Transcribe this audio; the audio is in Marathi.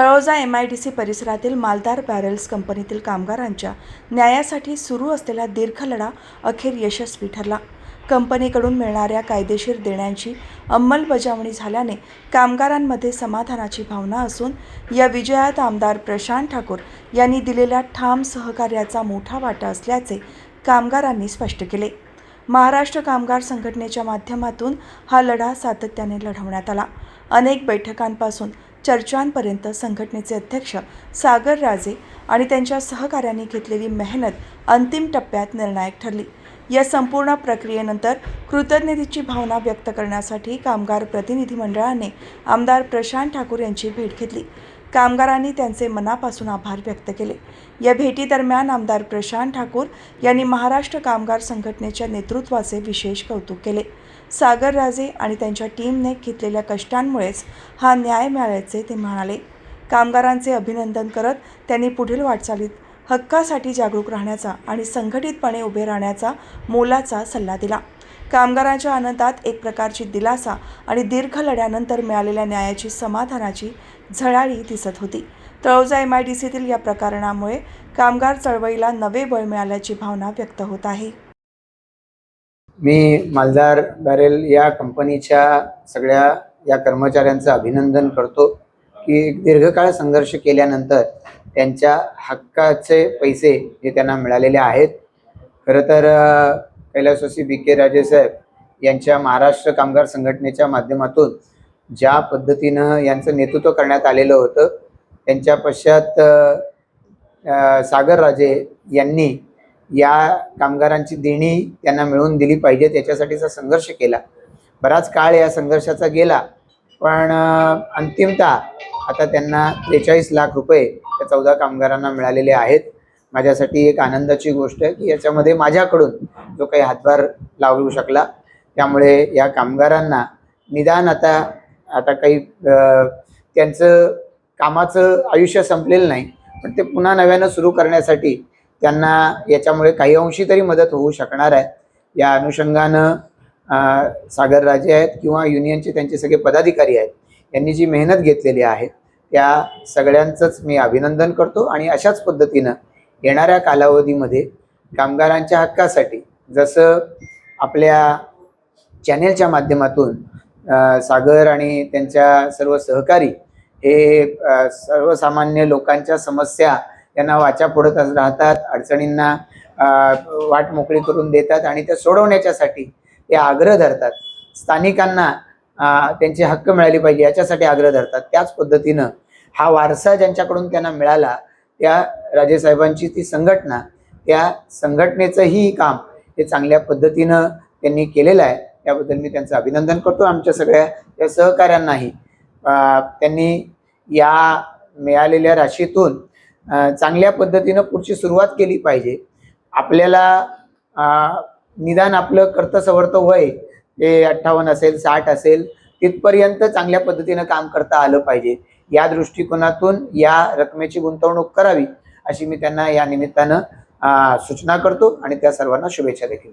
Taloja M I D C परिसरातील मालदार बॅरेल्स कंपनीतील कामगारांच्या न्यायासाठी सुरू असलेला दीर्घ लढा अखेर यशस्वी ठरला. कंपनीकडून मिळणाऱ्या कायदेशीर देण्यांची अंमलबजावणी झाल्याने कामगारांमध्ये समाधानाची भावना असून या विजयात आमदार प्रशांत ठाकूर यांनी दिलेल्या ठाम सहकार्याचा मोठा वाटा असल्याचे कामगारांनी स्पष्ट केले. महाराष्ट्र कामगार संघटनेच्या माध्यमातून हा लढा सातत्याने लढवण्यात आला. अनेक बैठकांपासून चर्चांपर्यंत संघटनेचे अध्यक्ष सागर राजे आणि त्यांच्या सहकाऱ्यांनी घेतलेली मेहनत अंतिम टप्प्यात निर्णायक ठरली. या संपूर्ण प्रक्रियेनंतर कृतज्ञतेची भावना व्यक्त करण्यासाठी कामगार प्रतिनिधी मंडळाने आमदार प्रशांत ठाकूर यांची भेट घेतली. कामगारांनी त्यांचे मनापासून आभार व्यक्त केले. या भेटीदरम्यान आमदार प्रशांत ठाकूर यांनी महाराष्ट्र कामगार संघटनेच्या नेतृत्वाचे विशेष कौतुक केले. सागर राजे आणि त्यांच्या टीमने घेतलेल्या कष्टांमुळेच हा न्याय मिळाल्याचे ते म्हणाले. कामगारांचे अभिनंदन करत त्यांनी पुढील वाटचालीत हक्कासाठी जागरूक राहण्याचा आणि संघटितपणे उभे राहण्याचा मोलाचा सल्ला दिला. कामगारांच्या आनंदात एक प्रकारची दिलासा आणि दीर्घ लढ्यानंतर मिळालेल्या न्यायाची समाधानाची झळाळी दिसत होती. तळोजा एम आय डी सीतील या प्रकरणामुळे कामगार चळवळीला नवे बळ मिळाल्याची भावना व्यक्त होत आहे. मी मालदार बॅरेल या कंपनीच्या सगळ्या या कर्मचाऱ्यांचं अभिनंदन करतो की दीर्घकाळ संघर्ष केल्यानंतर त्यांच्या हक्काचे पैसे जे त्यांना मिळालेले आहेत. खरं तर कैलासवासी बी के राजेसाहेब यांच्या महाराष्ट्र कामगार संघटनेच्या माध्यमातून ज्या पद्धतीनं यांचं नेतृत्व करण्यात आलेलं होतं त्यांच्या पश्चात सागर राजे यांनी या कामगारांची देणी त्यांना मिळवून दिली पाहिजे त्याच्यासाठीचा संघर्ष केला. बराच काळ या संघर्षाचा गेला पण अ, अंतिमतः आता त्यांना त्रेचाळीस लाख रुपये त्या चौदा कामगारांना मिळालेले आहेत. माझ्यासाठी एक आनंदाची गोष्ट आहे की याच्यामध्ये माझ्याकडून जो काही हातभार लावू शकला त्यामुळे या कामगारांना निदान आता आता काही त्यांचं कामाचं आयुष्य संपलेलं नाही पण ते पुन्हा नव्यानं सुरू करण्यासाठी त्यांना याच्यामुळे काही अंशी तरी मदत होऊ शकणार आहे. या अनुषंगानं सागरराजे सागर राजे आहेत किंवा युनियनचे त्यांचे सगळे पदाधिकारी आहेत यांनी जी मेहनत घेतलेली आहे त्या सगळ्यांचंच मी अभिनंदन करतो आणि अशाच पद्धतीनं येणाऱ्या कालावधीमध्ये कामगारांच्या हक्कासाठी जसं आपल्या चॅनेलच्या माध्यमातून सागर आणि त्यांच्या सर्व सहकारी हे सर्वसामान्य लोकांच्या समस्या त्यांना वाचा पुढतच राहतात अडचणींना वाट मोकळी करून देतात आणि त्या सोडवण्याच्यासाठी ते आग्रह धरतात. स्थानिकांना त्यांची त्यांचे हक्क मिळाले पाहिजे याच्यासाठी आग्रह धरतात. त्याच पद्धतीनं हा वारसा ज्यांच्याकडून त्यांना मिळाला त्या राजेसाहेबांची ती संघटना त्या संघटनेचंही काम हे चांगल्या पद्धतीनं त्यांनी केलेलं आहे. त्याबद्दल मी त्यांचं अभिनंदन करतो. आमच्या सगळ्या त्या सहकाऱ्यांनाही त्यांनी या मिळालेल्या राशीतून चांगल्या पद्धतीनं पुढची सुरुवात केली पाहिजे. आपल्याला निदान आपलं कर्तसवर्त वय ते अठ्ठावन्न असेल साठ असेल तिथपर्यंत चांगल्या पद्धतीनं काम करता आलं पाहिजे. या दृष्टिकोनातून या रकमेची गुंतवणूक करावी अशी मी त्यांना या निमित्तानं सूचना करतो आणि त्या सर्वांना शुभेच्छा देखील